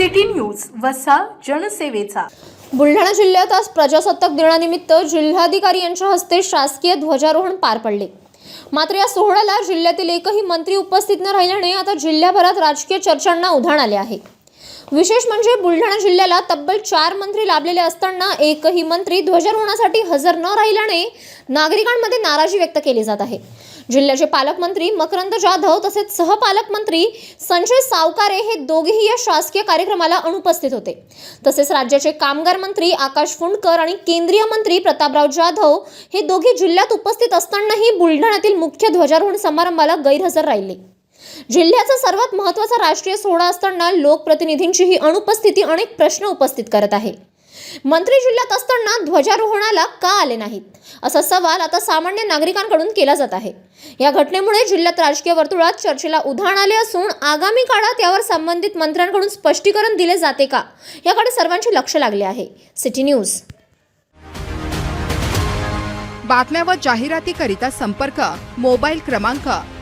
City news वसा जनसेवेचा. बुलढाणा जिल्ह्यात आज प्रजासत्ताक दिनानिमित्त जिल्हाधिकारी यांच्या हस्ते शासकीय ध्वजारोहण पार पडले. मात्र या सोहळ्याला जिल्ह्यातील एकही मंत्री उपस्थित न राहिल्याने आता जिल्ह्याभरात राजकीय चर्चांना उधाण आले आहे. विशेष म्हणजे बुलढाणा जिल्ह्याला तब्बल चार मंत्री लाभलेले असताना एकही मंत्री ध्वजारोहणासाठी हजर न राहिल्याने नागरिकांमध्ये नाराजी व्यक्त केली जात आहे. जिल्ह्याचे पालकमंत्री मकरंद जाधव तसेच सहपालकमंत्री संजय सावकारे हे दोघेही या शासकीय कार्यक्रमाला अनुपस्थित होते. तसेच राज्याचे कामगार मंत्री आकाश फुंडकर आणि केंद्रीय मंत्री प्रतापराव जाधव हे दोघे जिल्ह्यात उपस्थित असतानाही बुलढाण्यातील मुख्य ध्वजारोहण समारंभाला गैरहजर राहिले. जिल्ह्याचा सर्वात महत्त्वाचा राष्ट्रीय सोहळा असताना लोकप्रतिनिधींची ही अनुपस्थिती अनेक प्रश्न उपस्थित करत आहे. मंत्री जिल्ह्यात असताना ध्वजारोहणाला का आले नाहीत? असा सवाल आता सामान्य नागरिकांकडून केला जात आहे. या घटनेमुळे जिल्ह्यात राजकीय वर्तुळात चर्चेला उधाण आले असून आगामी काळात यावर संबंधित मंत्र्यांकडून स्पष्टीकरण दिले जाते का? याकडे सर्वांचे लक्ष लागले आहे. City news. बातम्या व जाहिरातीकरिता संपर्क मोबाईल क्रमांक